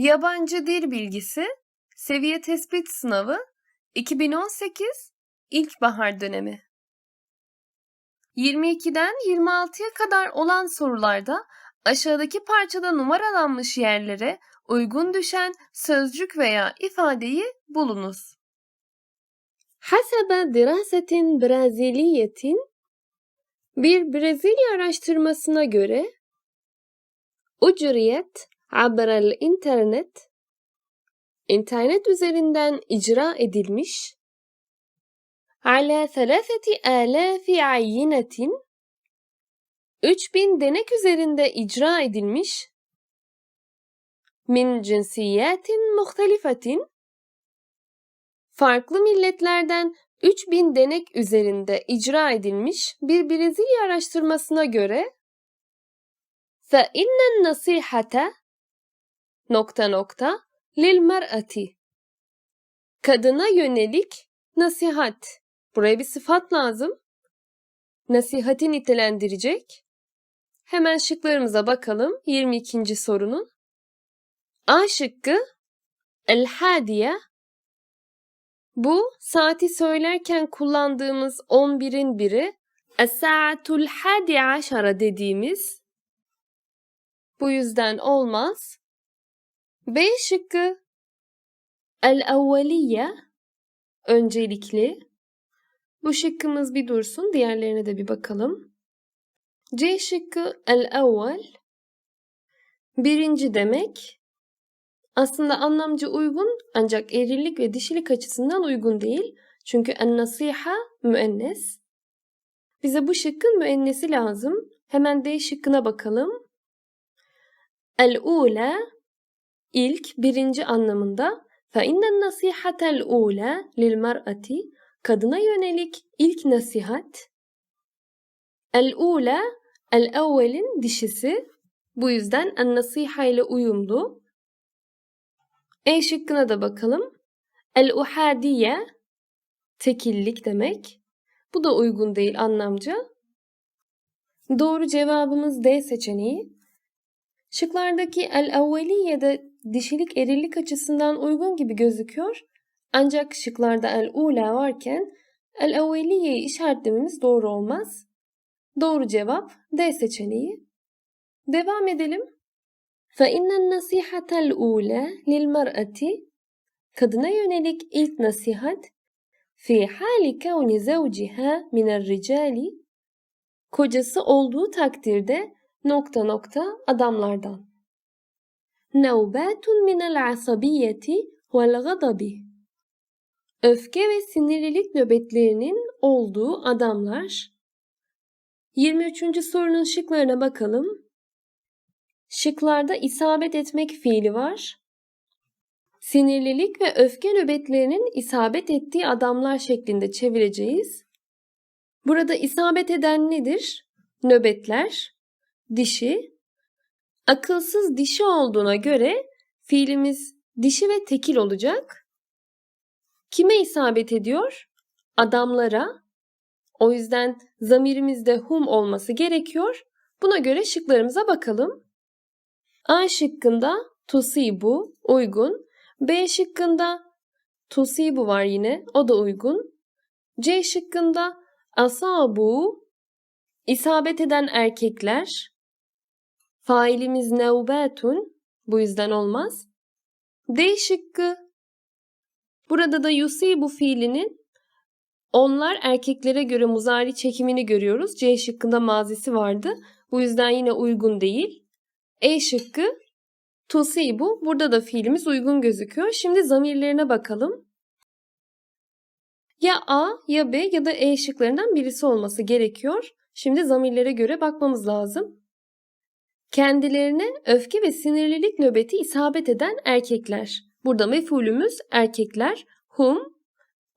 Yabancı Dil Bilgisi Seviye Tespit Sınavı 2018 İlkbahar Dönemi 22'den 26'ya kadar olan sorularda aşağıdaki parçada numaralanmış yerlere uygun düşen sözcük veya ifadeyi bulunuz. Hasebe dirasetin Braziliyetin bir Brezilya araştırmasına göre ucuriyet عبر internet internet üzerinden icra edilmiş على ثلاثة آلاف عينة 3000 denek üzerinde icra edilmiş min cinsiyatin muhtelifetin farklı milletlerden 3000 denek üzerinde icra edilmiş bir Brezilya araştırmasına göre فَاِنَّ النَّصِيحَةَ nokta nokta lil mer'ati kadına yönelik nasihat. Buraya bir sıfat lazım. Nasihati nitelendirecek. Hemen şıklarımıza bakalım 22. sorunun. A şıkkı el hadiye bu saati söylerken kullandığımız 11'in biri Es-sa'atul hadi aşara dediğimiz bu yüzden olmaz. B şıkkı el-evveliye öncelikli. Bu şıkkımız bir dursun. Diğerlerine de bir bakalım. C şıkkı el-evvel birinci demek. Aslında anlamcı uygun ancak erillik ve dişilik açısından uygun değil. Çünkü en-nasiha müennes. Bize bu şıkkın müennesi lazım. Hemen D şıkkına bakalım. El-ula ilk birinci anlamında فَاِنَّ النَّصِيحَةَ الْاُولَى لِلْمَرْأَةِ Kadına yönelik ilk nasihat. El-ula el-evvelin dişisi. Bu yüzden en-nasiha ile uyumlu. E şıkkına da bakalım. El-uhadiye tekillik demek. Bu da uygun değil anlamca. Doğru cevabımız D seçeneği. Şıklardaki el-evveliye de dişilik erillik açısından uygun gibi gözüküyor. Ancak şıklarda el-ula varken el-evveliyeyi işaretlememiz doğru olmaz. Doğru cevap D seçeneği. Devam edelim. فَاِنَّ النَّصِيحَةَ الْاُولَى لِلْمَرْأَةِ Kadına yönelik ilk nasihat fi hali kavni zavciha minel ricali kocası olduğu takdirde nokta nokta adamlardan. Nevbatun minel asabiyeti vel gadabi öfke ve sinirlilik nöbetlerinin olduğu adamlar. 23. sorunun şıklarına bakalım. Şıklarda isabet etmek fiili var. Sinirlilik ve öfke nöbetlerinin isabet ettiği adamlar şeklinde çevireceğiz. Burada isabet eden nedir? Nöbetler, dişi. Akılsız dişi olduğuna göre fiilimiz dişi ve tekil olacak. Kime isabet ediyor? Adamlara. O yüzden zamirimizde hum olması gerekiyor. Buna göre şıklarımıza bakalım. A şıkkında tusibu uygun. B şıkkında tusibu var yine. O da uygun. C şıkkında asabu isabet eden erkekler. Failimiz nevbetun. Bu yüzden olmaz. D şıkkı Burada da yusibu fiilinin onlar erkeklere göre muzari çekimini görüyoruz. C şıkkında mazisi vardı. Bu yüzden yine uygun değil. E şıkkı tusibu. Burada da fiilimiz uygun gözüküyor. Şimdi zamirlerine bakalım. Ya A ya B ya da E şıklarından birisi olması gerekiyor. Şimdi zamirlere göre bakmamız lazım. Kendilerine öfke ve sinirlilik nöbeti isabet eden erkekler. Burada mefulümüz erkekler. Hum.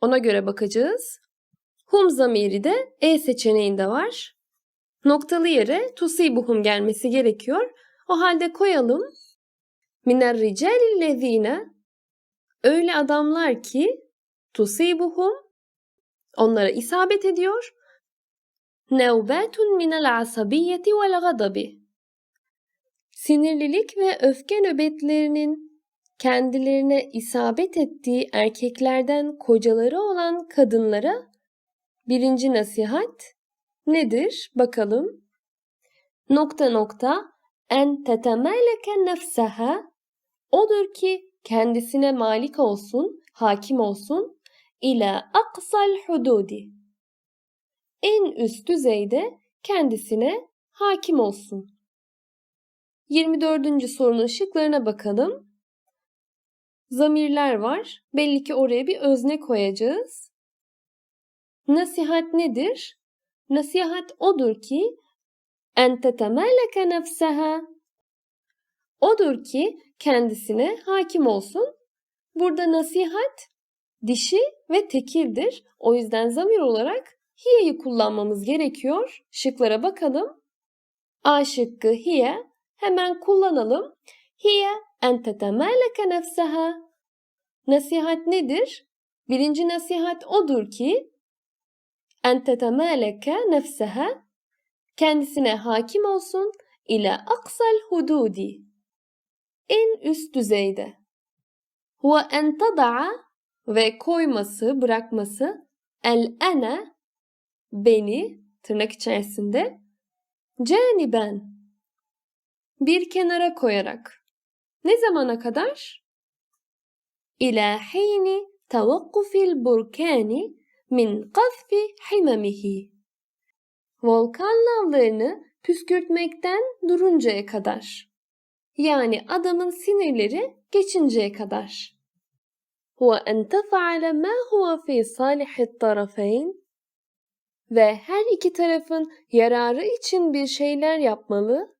Ona göre bakacağız. Hum zamiri de E seçeneğinde var. Noktalı yere tusibuhum gelmesi gerekiyor. O halde koyalım. Miner ricalillezine öyle adamlar ki tusibuhum onlara isabet ediyor. Nevbetun minel asabiyeti vel gadabi sinirlilik ve öfke nöbetlerinin kendilerine isabet ettiği erkeklerden kocaları olan kadınlara birinci nasihat nedir? Bakalım. Nokta nokta en tetemeleke nefseha odur ki kendisine malik olsun, hakim olsun ila aksal hududi. En üst düzeyde kendisine hakim olsun. 24. sorunun şıklarına bakalım. Zamirler var. Belli ki oraya bir özne koyacağız. Nasihat nedir? Nasihat odur ki en tetemeleke nefseha odur ki kendisine hakim olsun. Burada nasihat dişi ve tekildir. O yüzden zamir olarak hiye'yi kullanmamız gerekiyor. Şıklara bakalım. A şıkkı hiye hemen kullanalım. Hiye en tetemeleke nefseha. Nasihat nedir? Birinci nasihat odur ki en tetemeleke nefseha kendisine hakim olsun ile aksal hududi en üst düzeyde. Ve en tada'a ve koyması, bırakması el ene beni tırnak içerisinde caniben bir kenara koyarak. Ne zamana kadar? İlâ hîni tevakkufil burkâni min qazfi himamihi. Volkan lavlarını püskürtmekten duruncaya kadar. Yani adamın sinirleri geçinceye kadar. وأن تفعل ما هو في صالح الطرفين ve her iki tarafın yararı için bir şeyler yapmalı.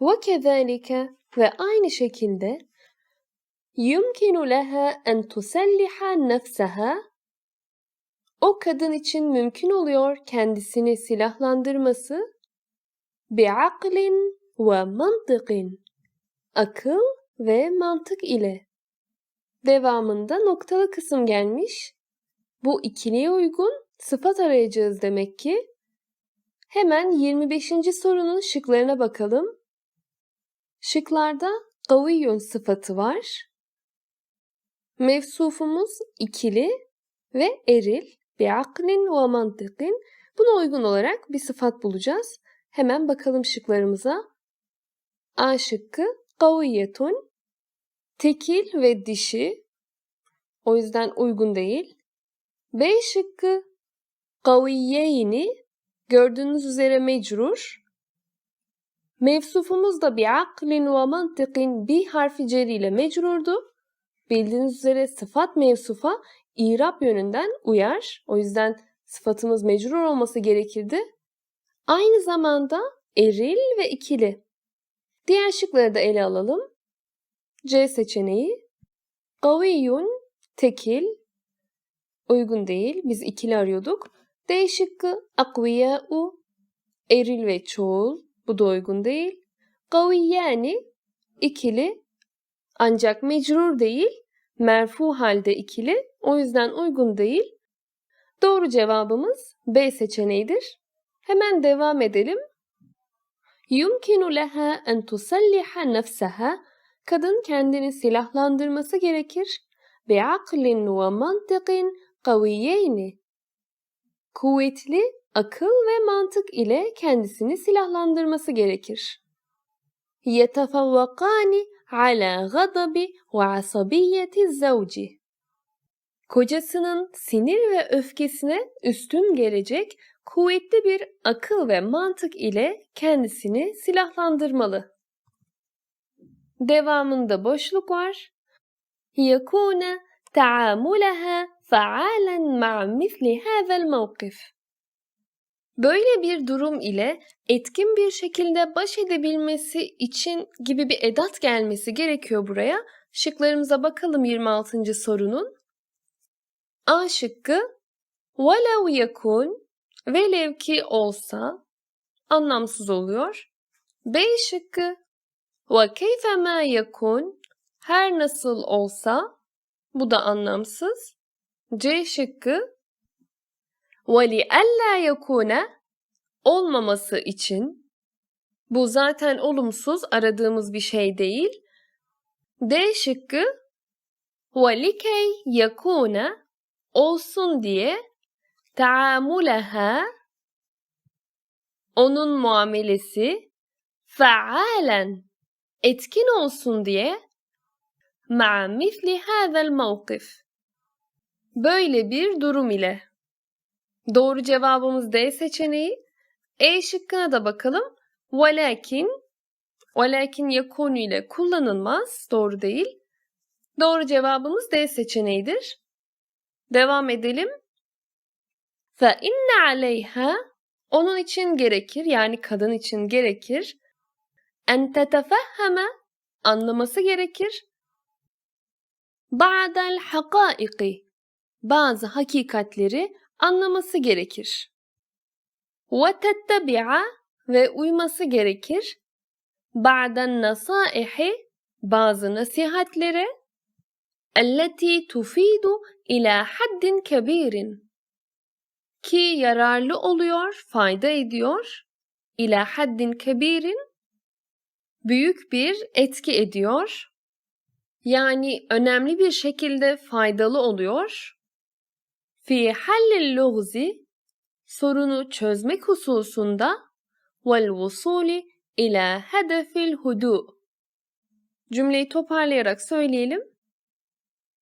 ve ve aynı şekilde yumkinu leha en tuselliha nefseha o kadın için mümkün oluyor kendisini silahlandırması bi'aklin ve mantıkın akıl ve mantık ile. Devamında noktalı kısım gelmiş. Bu ikiliye uygun sıfat arayacağız demek ki. Hemen 25. sorunun şıklarına bakalım. Şıklarda kaviyyun sıfatı var. Mevsufumuz ikili ve eril. Bi'aklin ve mantıkin. Buna uygun olarak bir sıfat bulacağız. Hemen bakalım şıklarımıza. A şıkkı kaviyetun. Tekil ve dişi. O yüzden uygun değil. B şıkkı kaviyeyni. Gördüğünüz üzere mecrur. Mevsufumuz da bir aklin ve mantıkin bir harfi ceriyle mecrurdu. Bildiğiniz üzere sıfat mevsufa İrab yönünden uyar. O yüzden sıfatımız mecrur olması gerekirdi. Aynı zamanda eril ve ikili. Diğer şıkları da ele alalım. C seçeneği. Kaviyun, tekil. Uygun değil. Biz ikili arıyorduk. D şıkkı akviyâ'u. Eril ve çoğul. Bu da uygun değil. Kaviyyani, ikili. Ancak mecrur değil. Merfu halde ikili. O yüzden uygun değil. Doğru cevabımız B seçeneğidir. Hemen devam edelim. Yumkinu leha en tusalliha nefseha. Kadın kendini silahlandırması gerekir. Bi'aklin ve mantıkin kaviyeyni. Kuvvetli akıl ve mantık ile kendisini silahlandırması gerekir. Yetefavvakani ala gadabi ve asabiyeti zavci. Kocasının sinir ve öfkesine üstün gelecek kuvvetli bir akıl ve mantık ile kendisini silahlandırmalı. Devamında boşluk var. يكون تعاملها فعالا مع مثل هذا الموقف. Böyle bir durum ile etkin bir şekilde baş edebilmesi için gibi bir edat gelmesi gerekiyor buraya. Şıklarımıza bakalım 26. sorunun. A şıkkı velev yakun velev ki olsa anlamsız oluyor. B şıkkı ve keyfe ma yakun her nasıl olsa bu da anlamsız. C şıkkı وَلِأَلَّا يَكُونَ Olmaması için bu zaten olumsuz aradığımız bir şey değil. D şıkkı وَلِكَيْ يَكُونَ olsun diye taamulaha onun muamelesi faalen etkin olsun diye مع مثل هذا الموقف böyle bir durum ile doğru cevabımız D seçeneği. E şıkkına da bakalım. Velakin velakin yakunu ile kullanılmaz doğru değil. Doğru cevabımız D seçeneğidir. Devam edelim. Fe inne aleyha onun için gerekir yani kadın için gerekir. En tetefehheme anlaması gerekir. Ba'del hakaiki bazı hakikatleri anlaması gerekir. Tettebi'a ve uyması gerekir. Ba'den nasaihi bazı nasihatlere elleti tufidu ila haddin kebirin ki yararlı oluyor, fayda ediyor. İla haddin kebirin büyük bir etki ediyor. Yani önemli bir şekilde faydalı oluyor. Fi hallil lugzi sorunu çözmek hususunda vel vusuli ila hedefil hudu. Cümleyi toparlayarak söyleyelim.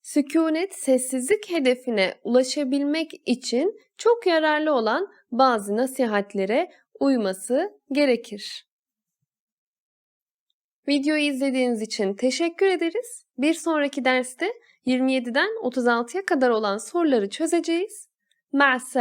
Sükunet sessizlik hedefine ulaşabilmek için çok yararlı olan bazı nasihatlere uyması gerekir. Videoyu izlediğiniz için teşekkür ederiz. Bir sonraki derste 27'den 36'ya kadar olan soruları çözeceğiz. Ma'as.